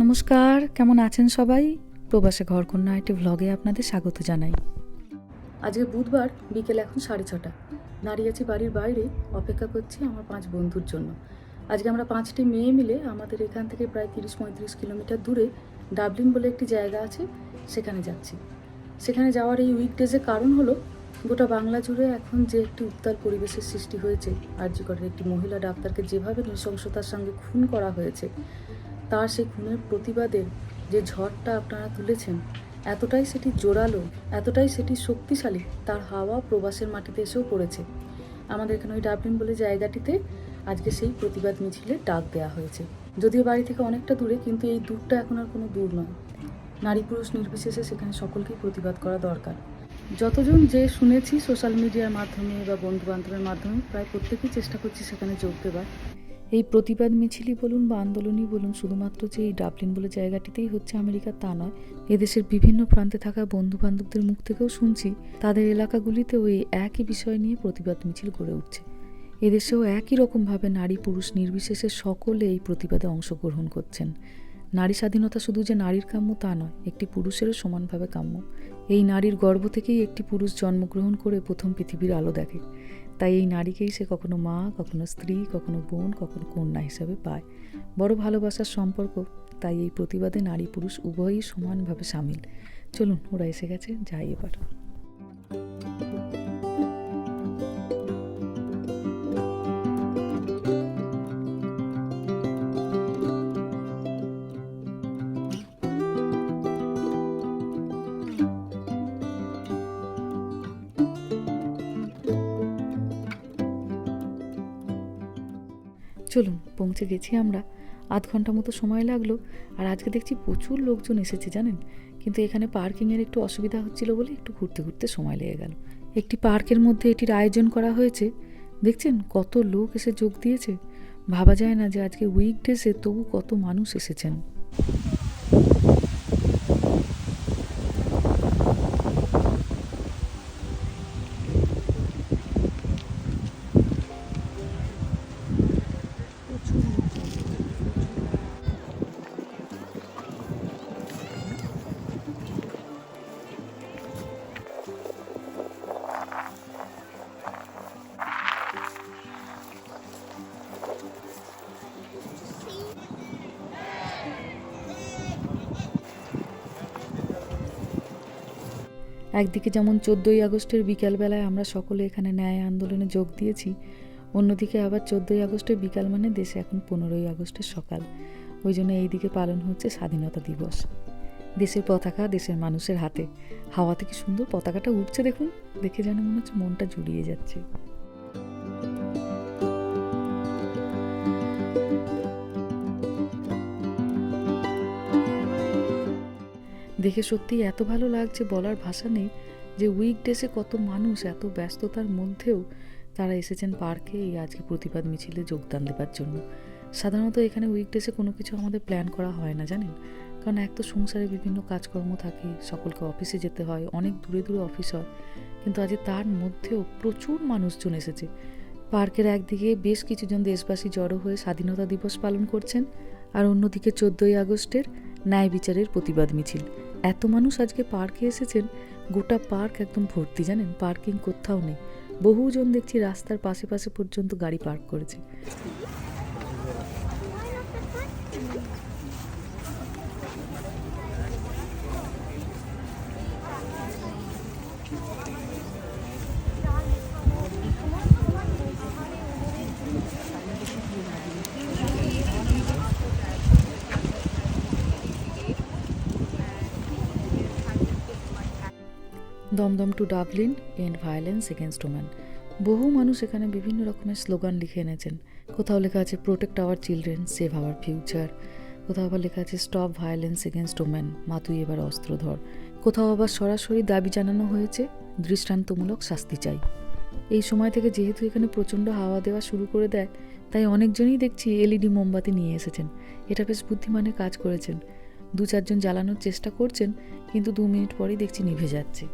নমস্কার, কেমন আছেন সবাই? প্রবাসে ঘরকন্যা একটি ভ্লগে আপনাদের স্বাগত জানাই। আজকে বুধবার বিকেল এখন সাড়ে ছটা। দাঁড়িয়ে আছি বাড়ির বাইরে, অপেক্ষা করছি আমার পাঁচ বন্ধুর জন্য। আজকে আমরা পাঁচটি মেয়ে মিলে আমাদের এখান থেকে প্রায় তিরিশ পঁয়ত্রিশ কিলোমিটার দূরে ডাবলিন বলে একটি জায়গা আছে, সেখানে যাচ্ছি। সেখানে যাওয়ার এই উইকডেজের কারণ হলো গোটা বাংলা জুড়ে এখন যে একটি উত্তাল পরিবেশের সৃষ্টি হয়েছে আরজিকরের একটি মহিলা ডাক্তারকে যেভাবে নৃশংসতার সঙ্গে খুন করা হয়েছে, তার সেই খুনের প্রতিবাদের যে ঝড়টা আপনারা তুলেছেন, এতটাই সেটি জোরালো, এতটাই সেটি শক্তিশালী, তার হাওয়া প্রবাসের মাটিতে এসেও পড়েছে। আমাদের এখানে ওই ডাবলিন বলে জায়গাটিতে আজকে সেই প্রতিবাদ মিছিলে ডাক দেওয়া হয়েছে। যদিও বাড়ি থেকে অনেকটা দূরে, কিন্তু এই দূরটা এখন আর কোনো দূর নয়। নারী পুরুষ নির্বিশেষে সেখানে সকলকেই প্রতিবাদ করা দরকার। যতজন যে শুনেছি সোশ্যাল মিডিয়ার মাধ্যমে বা বন্ধু বান্ধবের মাধ্যমে, প্রায় প্রত্যেকেই চেষ্টা করছি সেখানে যোগ দেবার। এই প্রতিবাদ মিছিলই বলুন বা আন্দোলনই বলুন, শুধুমাত্র যে এই ডাবলিন বলে জায়গাটিতেই হচ্ছে আমেরিকা, তা নয়। এদেশের বিভিন্ন প্রান্তে থাকা বন্ধু বান্ধবদের মুখ থেকেও শুনছি, তাদের এলাকাগুলিতেও এই একই বিষয় নিয়ে প্রতিবাদ মিছিল গড়ে উঠছে। এদেশেও একই রকমভাবে নারী পুরুষ নির্বিশেষে সকলে এই প্রতিবাদে অংশগ্রহণ করছেন। নারী স্বাধীনতা শুধু যে নারীর কাম্য তা নয়, একটি পুরুষেরও সমানভাবে কাম্য। এই নারীর গর্ভ থেকেই একটি পুরুষ জন্মগ্রহণ করে প্রথম পৃথিবীর আলো দেখে। তাই এই নারীকেই সে কখনো মা, কখনো স্ত্রী, কখনো বোন, কখনো কন্যা হিসাবে পায়। বড় ভালোবাসার সম্পর্ক, তাই এই প্রতিবাদে নারী পুরুষ উভয়ই সমানভাবে সামিল। চলুন, ওরা এসে গেছে, যাই এবার। চলুন, পৌঁছে গেছি আমরা। আধ ঘণ্টা মতো সময় লাগল, আর আজকে দেখছি প্রচুর লোকজন এসেছে, জানেন? কিন্তু এখানে পার্কিংয়ের একটু অসুবিধা হচ্ছিল বলে একটু ঘুরতে ঘুরতে সময় লেগে গেল। একটি পার্কের মধ্যে এটির আয়োজন করা হয়েছে। দেখছেন, কত লোক এসে যোগ দিয়েছে? ভাবা যায় না যে আজকে উইকডেসে তবু কত মানুষ এসেছেন। একদিকে যেমন চোদ্দই আগস্টের বিকালবেলায় আমরা সকলে এখানে ন্যায় আন্দোলনে যোগ দিয়েছি, অন্যদিকে আবার চোদ্দোই আগস্টের বিকাল মানে দেশে এখন পনেরোই আগস্টের সকাল। ওই জন্য এই দিকে পালন হচ্ছে স্বাধীনতা দিবস। দেশের পতাকা দেশের মানুষের হাতে। হাওয়া থেকে সুন্দর পতাকাটা উঠছে দেখুন, দেখে যেন মনে হচ্ছে মনটা জুড়িয়ে যাচ্ছে। দেখে সত্যিই এত ভালো লাগছে বলার ভাষা নেই যে উইকডেসে কত মানুষ এত ব্যস্ততার মধ্যেও তারা এসেছেন পার্কে এই আজকে প্রতিবাদ মিছিলে যোগদান দেবার জন্য। সাধারণত এখানে উইকডেসে কোনো কিছু আমাদের প্ল্যান করা হয় না, জানেন? কারণ এক তো সংসারে বিভিন্ন কাজকর্ম থাকে, সকলকে অফিসে যেতে হয়, অনেক দূরে দূরে অফিস হয়। কিন্তু আজ তার মধ্যেও প্রচুর মানুষজন এসেছে। পার্কের একদিকে বেশ কিছুজন দেশবাসী জড়ো হয়ে স্বাধীনতা দিবস পালন করছেন আর অন্যদিকে চোদ্দোই আগস্টের ন্যায় বিচারের প্রতিবাদ মিছিল। এত মানুষ আজকে পার্কে এসেছেন? গোটা পার্ক একদম ভর্তি, জানেন? পার্কিং কোথাও নেই। বহুজন দেখছি রাস্তার পাশে পাশে পর্যন্ত গাড়ি পার্ক করেছে। Dum Dum to Dublin end violence against woman বহু মানুষ এখানে বিভিন্ন রকমের স্লোগান লিখে এনেছেন। কোথাও লেখা আছে protect our children save our future কোথাও আবার লেখা আছে স্টপ ভায়োলেন্স এগেনস্ট ওম্যান মা তুই এবার অস্ত্র ধর কোথাও আবার সরাসরি দাবি জানানো হয়েছে, দৃষ্টান্তমূলক শাস্তি চাই। এই সময় থেকে যেহেতু এখানে প্রচণ্ড হাওয়া দেওয়া শুরু করে দেয়, তাই অনেকজনই দেখছি এলইডি মোমবাতি নিয়ে এসেছেন। এটা বেশ বুদ্ধিমানের কাজ করেছেন। দু চারজন জ্বালানোর চেষ্টা করছেন কিন্তু দু মিনিট পরেই দেখছি নিভে যাচ্ছে।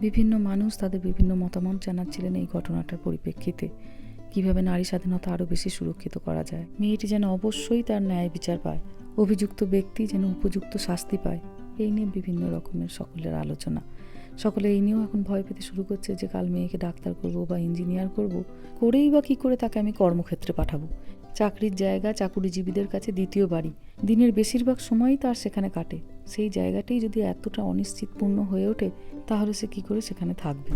বিভিন্ন মানুষ তাদের বিভিন্ন মতামত জানাচ্ছিলেন এই ঘটনাটার পরিপ্রেক্ষিতে। কীভাবে নারী স্বাধীনতা আরও বেশি সুরক্ষিত করা যায়? মেয়েটি যেন অবশ্যই তার ন্যায় বিচার পায়। অভিযুক্ত ব্যক্তি যেন উপযুক্ত শাস্তি পায়। এই নিয়ে বিভিন্ন রকমের সকলের আলোচনা। সকলে এই নিয়েও এখন ভয় পেতে শুরু করছে যে কাল মেয়েকে ডাক্তার করব বা ইঞ্জিনিয়ার করব। করেই বা কী করে তাকে আমি কর্মক্ষেত্রে পাঠাবো? চাকরির জায়গা চাকুরিজীবীদের কাছে দ্বিতীয় বাড়ি। দিনের বেশিরভাগ সময়ই তার সেখানে কাটে। সেই জায়গাটাই যদি এতটা অনিশ্চিতপূর্ণ হয়ে ওঠে তাহলে সে কি করে সেখানে থাকবে!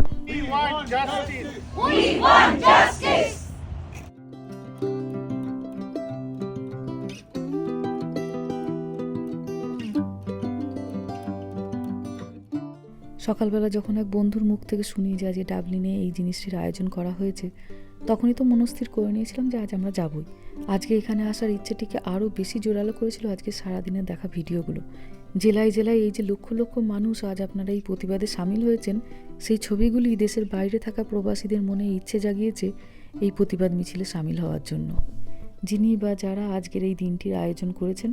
সকালবেলা যখন এক বন্ধুর মুখ থেকে শুনি যে আজ ডাবলিনে এই জিনিসটির আয়োজন করা হয়েছে তখনই তো মনস্থির করে নিয়েছিলাম যে আজ আমরা যাবই। আজকে এখানে আসার ইচ্ছেটিকে আরও বেশি জোরালো করেছিল আজকে সারাদিনের দেখা ভিডিওগুলো। জেলায় জেলায় এই যে লক্ষ লক্ষ মানুষ আজ আপনারা এই প্রতিবাদে সামিল হয়েছেন, সেই ছবিগুলি দেশের বাইরে থাকা প্রবাসীদের মনে ইচ্ছে জাগিয়েছে এই প্রতিবাদ মিছিলে সামিল হওয়ার জন্য। যিনি বা যারা আজকের এই দিনটির আয়োজন করেছেন,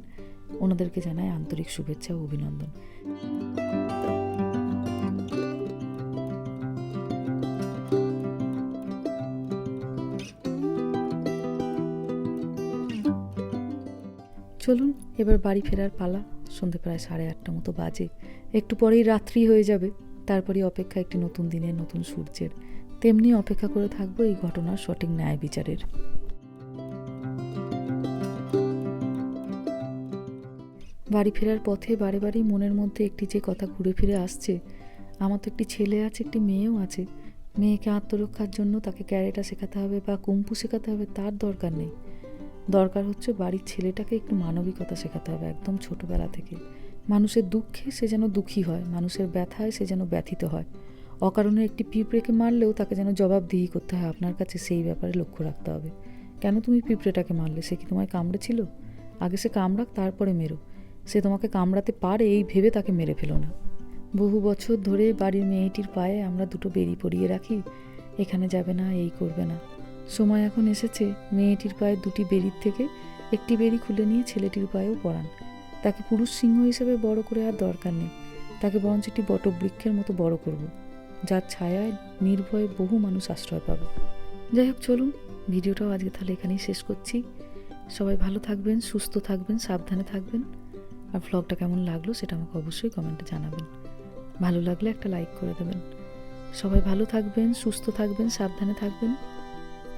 ওনাদেরকে জানায় আন্তরিক শুভেচ্ছা ও অভিনন্দন। চলুন, এবার বাড়ি ফেরার পালা। সন্ধে প্রায় সাড়ে আটটা মতো বাজে। একটু পরেই রাত্রি হয়ে যাবে। তারপরেই অপেক্ষা একটি নতুন দিনের নতুন সূর্যের। তেমনি অপেক্ষা করে থাকব এই ঘটনার সঠিক ন্যায় বিচারের। বাড়ি ফেরার পথে বারে বারেই মনের মধ্যে একটি যে কথা ঘুরে ফিরে আসছে, আমার তো একটি ছেলে আছে, একটি মেয়েও আছে। মেয়েকে আত্মরক্ষার জন্য তাকে ক্যারেটা শেখাতে হবে বা কুম্পু শেখাতে হবে তার দরকার নেই। দরকার হচ্ছে বাড়ির ছেলেটাকে একটু মানবিকতা শেখাতে হবে একদম ছোটবেলা থেকে। মানুষের দুঃখে সে যেন দুঃখী হয়, মানুষের ব্যথায় সে যেন ব্যথিত হয়। অকারণে একটি পিঁপড়েকে মারলেও তাকে যেন জবাবদিহি করতে হয়, আপনার কাছে সেই ব্যাপারে লক্ষ্য রাখতে হবে। কেন তুমি পিঁপড়েটাকে মারলে? সে কি তোমায় কামড়েছিল? আগে সে কামড়াক, তারপরে মেরো। সে তোমাকে কামড়াতে পারে, এই ভেবে তাকে মেরে ফেলো না। বহু বছর ধরে বাড়ির মেয়েটির পায়ে আমরা দুটো বেরি পরিয়ে রাখি, এখানে যাবে না, এই করবে না। সময় এখন এসেছে মেয়েটির পায়ে দুটি বেরির থেকে একটি বেরি খুলে নিয়ে ছেলেটির পায়েও পরান। তাকে পুরুষ সিংহ হিসেবে বড় করে আর দরকার নেই। তাকে বরঞ্চ একটি বটবৃক্ষের মতো বড় করব, যার ছায়ায় নির্ভয়ে বহু মানুষ আশ্রয় পাবে। যাই হোক, চলুন, ভিডিওটাও আজকে তাহলে এখানেই শেষ করছি। সবাই ভালো থাকবেন, সুস্থ থাকবেন, সাবধানে থাকবেন। আর ভ্লগটা কেমন লাগল সেটা আমাকে অবশ্যই কমেন্টে জানাবেন। ভালো লাগলে একটা লাইক করে দেবেন। সবাই ভালো থাকবেন, সুস্থ থাকবেন, সাবধানে থাকবেন।